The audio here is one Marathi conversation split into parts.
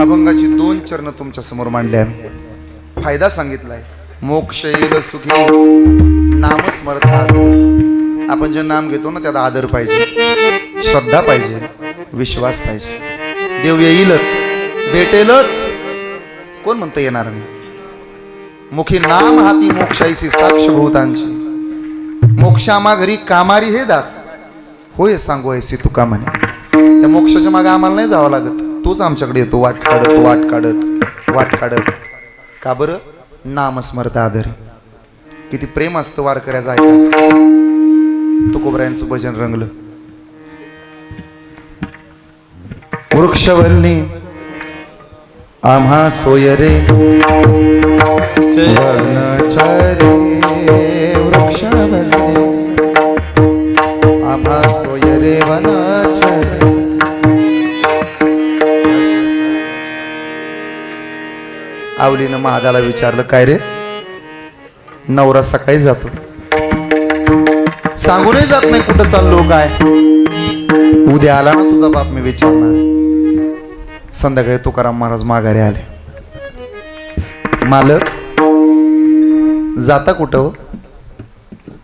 अभंगाची दोन चरण तुमच्यासमोर मांडले आहे फायदा सांगितलाय. मोक्ष येईल सुखी नामस्मरण आपण जे नाम घेतो ना त्यात आदर पाहिजे श्रद्धा पाहिजे विश्वास पाहिजे. देव येईलच भेटेलच. कोण म्हणता येणार नाही? मुखी नाम हाती मोक्षाईसी साक्ष भूतांची मोक्षामा घरी कामारी हे दास. होय सांगू ऐसी तुका म्हणे. त्या मोक्षाच्या मागे आम्हाला नाही जावं लागत. तोच आमच्याकडे येतो वाट काढत वाट काढत वाट काढत. का बरं? नामस्मरत आदर. किती प्रेम असतं वारकऱ्याचं ऐका तुकोबरायांचं भजन रंगलं. वृक्षवल्ली आम्हा सोयरे महादाला विचारलं काय रे? नवरा सकाळी जातो. सांगूनही जात नाही कुठं चाललो काय? उद्या आला ना तुझा बाप मी विचारणार. संध्याकाळी तुकाराम महाराज माघारी आले. मालक जाता कुठं हो?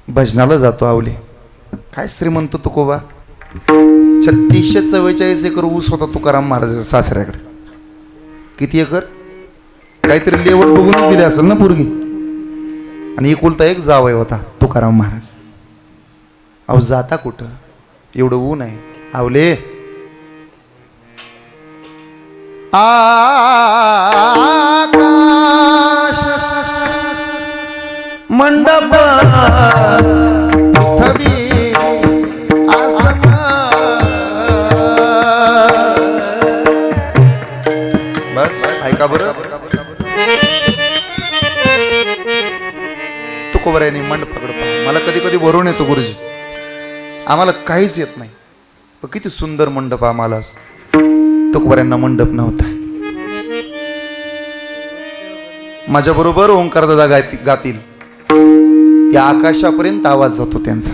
भजनाला जातो आवले. काय श्रीमंत तुकोबा? छत्तीसशे चव्वेचाळीस एकर ऊस होता तुकाराम महाराज सासऱ्याकडे. किती एकर? काहीतरी लेवल बघूनच दिले असेल ना पोरगी? आणि एकुलता एक जावय होता तुकाराम महाराज. अहो जाता कुठं? एवढं ऊन आहे. आवले आकाश मंडप. तुकोबऱ्याने मंडपाकडे पहा. मला कधी कधी भरून येतो गुरुजी. आम्हाला काहीच येत नाही. पण किती सुंदर मंडप आम्हाला तुकोबऱ्यांना मंडप नव्हता. माझ्या बरोबर ओंकार दादा गाती गातील. त्या आकाशापर्यंत आवाज जातो त्यांचा.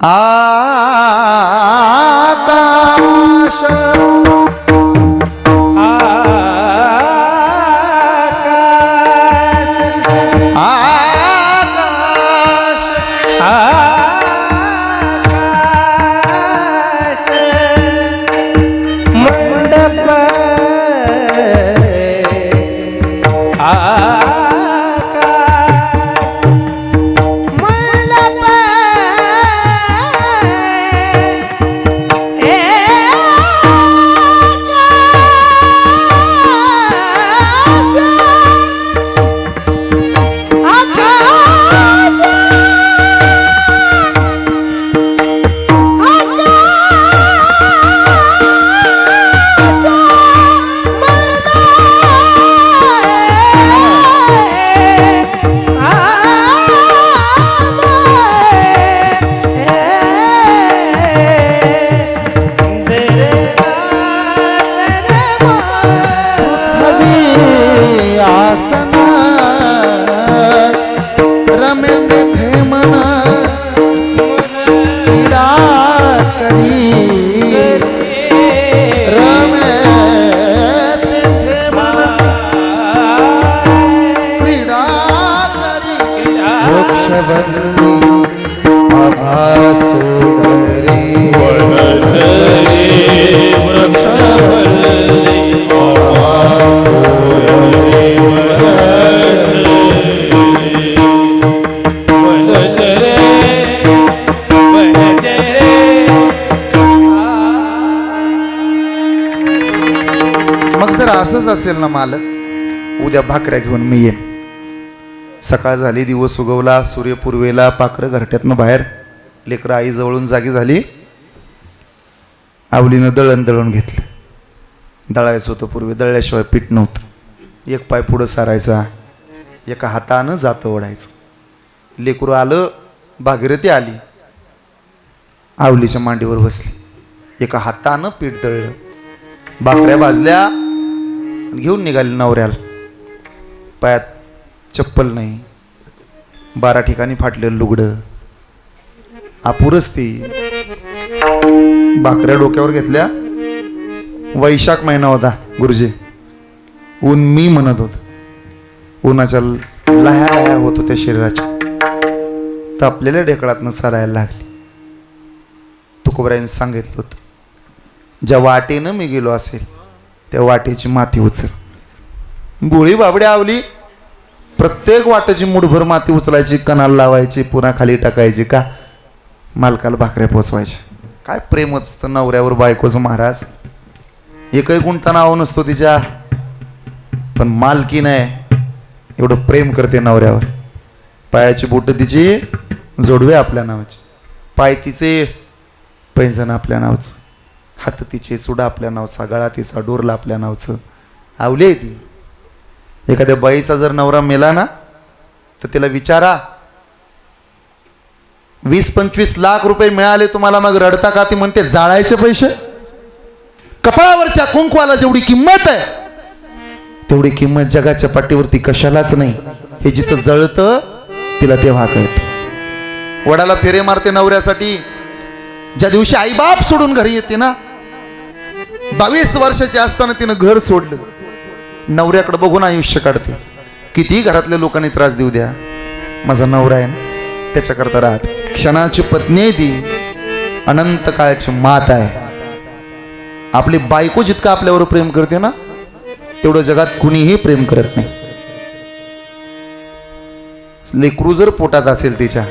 आ करी असेल ना मालक उद्या भाकऱ्या घेऊन मी येईन. सकाळ झाली दिवस उगवला सूर्य पूर्वेला पाखरं घरट्यातनं बाहेर लेकरं आई जवळून जागी झाली. आवलीनं दळण दळून घेतलं. दळायचं होतं पूर्वी दळल्याशिवाय पीठ नव्हतं. एक पाय पुढं सारायचा एका हातानं जातं ओढायचं. लेकरू आलं भागीरथी आली. आवलीच्या मांडीवर बसली. एका हातानं पीठ दळलं. भाकऱ्या भाजल्या घेऊन निघाले नवऱ्याला. पायात चप्पल नाही. बारा ठिकाणी फाटलेलं लुगडं. आपुरच ती भाकऱ्या डोक्यावर घेतल्या. वैशाख महिना होता गुरुजी. ऊन मी म्हणत होत. उन्हाच्या लह्या लह्या होत होत्या शरीराच्या. तापलेल्या ढेकळातनं चालायला लागली. तुकोबराईने सांगितलं होतं ज्या वाटेनं मी गेलो असेल त्या वाटेची माती उचल. गोळी बाबडी आवली प्रत्येक वाटेची मुठभर माती उचलायची कणाला लावायची पुन्हा खाली टाकायची का? मालकाला भाकऱ्या पोचवायच्या. काय प्रेम असतं नवऱ्यावर बायकोचं महाराज? एकही गुंता नाव नसतो तिच्या. पण मालकी नाही. एवढं प्रेम करते नवऱ्यावर. पायाची बोटं तिची जोडवे आपल्या नावाची. पाय तिचे पैंजण आपल्या नावाचं. हात तिचे चुडा आपल्या नावचा गळा तिचा डोरला आपल्या नावचं. आवली आहे ती. एखाद्या बाईचा जर नवरा मेला ना तर तिला विचारा. वीस पंचवीस लाख रुपये मिळाले तुम्हाला मग रडता का? ती म्हणते जाळायचे पैसे. कपाळावरच्या कुंकवाला जेवढी किंमत आहे तेवढी किंमत जगाच्या पाठीवरती कशालाच नाही. हे जिचं जळतं तिला तेव्हा कळतं. वडाला फेरे मारते नवऱ्यासाठी. ज्या दिवशी आई बाप सोडून घरी येते ना बावीस वर्षाची असताना तिनं घर सोडलं. नवऱ्याकडे बघून आयुष्य काढते. किती घरातल्या लोकांनी त्रास देऊ द्या. माझा नवरा आहे ना त्याच्याकरता राहत. क्षणाची पत्नी आहे ती. अनंत काळाची मात आहे. आपली बायको जितकं आपल्यावर प्रेम करते ना तेवढं जगात कुणीही प्रेम करत नाही. लेकरू जर पोटात असेल तिच्या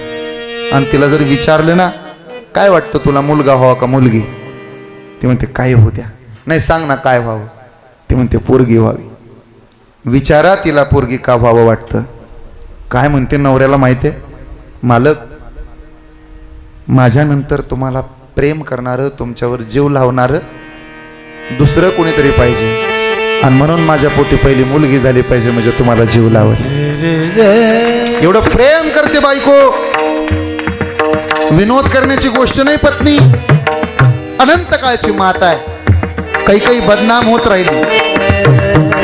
आणि तिला जर विचारलं ना काय वाटतं तुला मुलगा हवा का मुलगी? ती म्हणते काय होऊ द्या. नाही सांग ना काय व्हावं. ती म्हणते पोरगी व्हावी. विचारा तिला पोरगी का व्हावं वाटतं? काय म्हणते नवऱ्याला माहिती आहे? मालक माझ्यानंतर तुम्हाला प्रेम करणारं तुमच्यावर जीव लावणारं दुसरं कोणीतरी पाहिजे. आणि म्हणून माझ्या पोटी पहिली मुलगी झाली पाहिजे म्हणजे तुम्हाला जीव लावल. एवढं प्रेम करते बायको. विनोद करण्याची गोष्ट नाही पत्नी. अनंत काळची माता आहे. काही काही बदनाम होत राहील.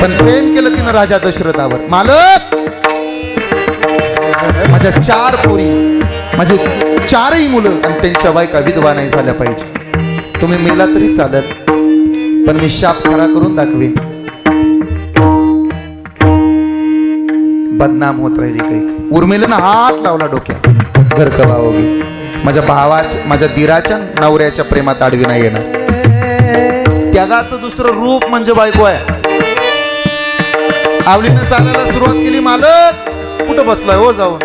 पण प्रेम केलं तिनं राजा दशरथावर. मालक! माझ्या चार पोरी माझे चारही मुलं आणि त्यांच्या बायका विधवा नाही झाल्या पाहिजे. तुम्ही मेला तरी चालत पण मी शाप खरा करून दाखवीन. बदनाम होत राहिली काही उर्मिलेनं हात लावला डोक्यात. घर कबावगी माझ्या भावाच्या माझ्या दिराच्या नवऱ्याच्या प्रेमात आडवी नाही येणार. त्यागाचं दुसरं रूप म्हणजे बायको आहे. आवलीनं चालायला सुरुवात केली मालक. कुठं बसलाय हो जाऊन?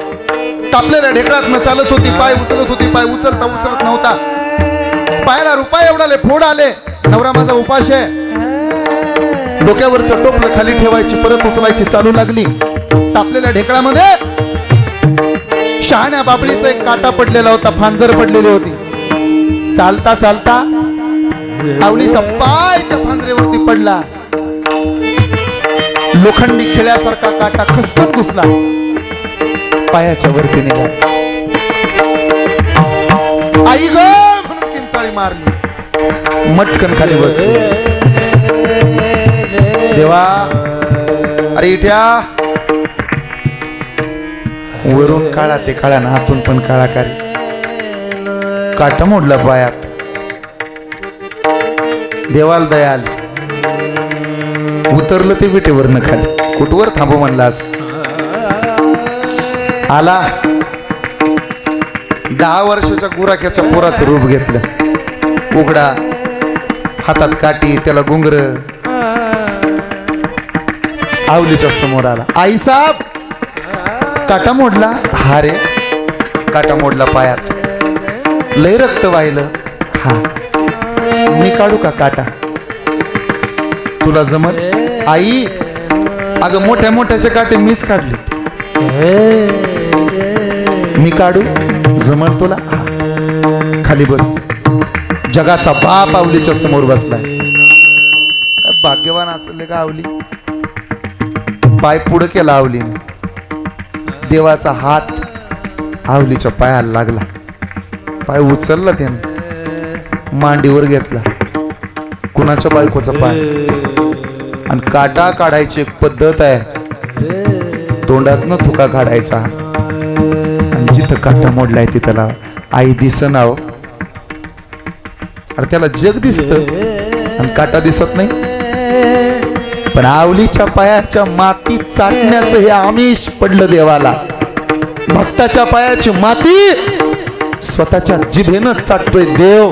तापलेल्या ढेकळात चालत होती पाय उचलत होती पाय उचलता उचलत नव्हता. पायाला रुपाय एवढाले फोड आले. नवरा माझा उपाश आहे. डोक्यावरचं टोपलं खाली ठेवायची परत उचलायची चालू लागली. तापलेल्या ढेकळामध्ये शहाण्या बाबळीचा एक काटा पडलेला होता फांजर पडलेली होती. चालता चालता आवलीचा पाय त्या फांजरेवरती पडला. लोखंडी खेळ्यासारखा काटा खसकन घुसला. पायाच्या वरती निघाला. आई ग म्हणून किंचाळी मारली. मटकन खाली बस देवा अरे इट्या वरून काळा ते काळा ना हातून पण काळा कारी काटा मोडला पायात. देवाला दया आली उतरलं ते विटेवरनं खाली. कुठवर थांबू म्हणलास? आला. दहा वर्षाच्या गुराख्याच्या पोराचं रूप घेतलं. उघडा. हातात काठी त्याला गुंगर. आवलीच्या समोर आला. आई साहेब! काटा मोडला? हा रे. काटा मोडला पायात. लय रक्त वाहिलं. हा. मी काढू का काटा? तुला जमल? आई अगं मोठ्या मोठ्याचे काटे मीच काढले मी काढू? जमल तुला? खाली बस. जगाचा बाप आवलीच्या समोर बसलाय. काय भाग्यवान असले का आवली? पाय पुढं केला आवलीने. देवाचा हात आवलीच्या पायाला लागला. पाय उचलला त्याने. मांडीवर घेतला. कुणाच्या बायकोचा पाय? आणि काटा काढायची एक पद्धत आहे. तोंडातनं तुका काढायचा. आणि जिथं काटा मोडलाय तिथं लाव. आई दिस नाव. अरे त्याला जग दिसत. आणि काटा दिसत नाही. पण आवलीच्या पायाच्या माती चाटण्याचं हे आमिष पडलं देवाला. भक्ताच्या पायाची माती स्वतःच्या जिभेनं चाटतोय देव.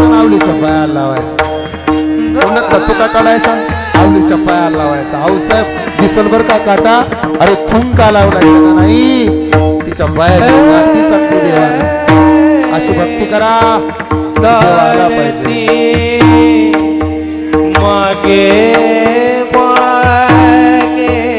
तुका आवलीच्या पायाला लावायचा. तोंडातला तुका काढायचा? आवलीच्या पायाला लावायचा. आऊसाहेब दिसल बर का काटा? अरे थुंका लावला गेला नाही. तिच्या पायाची माती चाटली देवानं अशी भक्ती करा. देव पाहिजे. मागे मागे.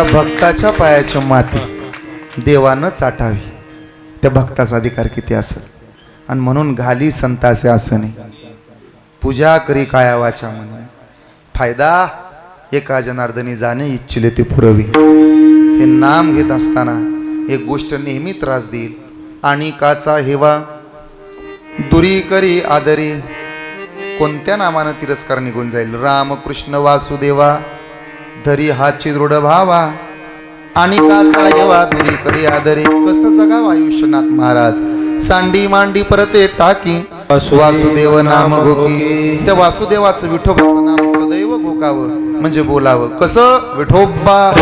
ज्या भक्ताच्या पायाची माती देवानं चाटावी त्या भक्ताचा अधिकार किती असेल? आणि म्हणून घाली संतासे असं नाही पूजा करी कायावाच्या म्हणे फायदा एका जनार्दनी जाणे इच्छिले ते पुरवी. हे नाम घेत असताना एक गोष्ट नेहमी त्रास देईल. आणि काचा हेवा दुरी करी आदरी. कोणत्या नामानं तिरस्कार निघून जाईल? रामकृष्ण वासुदेवा. धरी हाची दृढ भावा आणि काचा करी आदरे. कस जगाव आयुष्यनाथ महाराज? सांडी मांडी परते टाकी. वासुदेव नाम गोकी त्या वासुदेवाचं विठोबाच नाम सदैव गोकाव म्हणजे बोलावं. कस? विठोबा.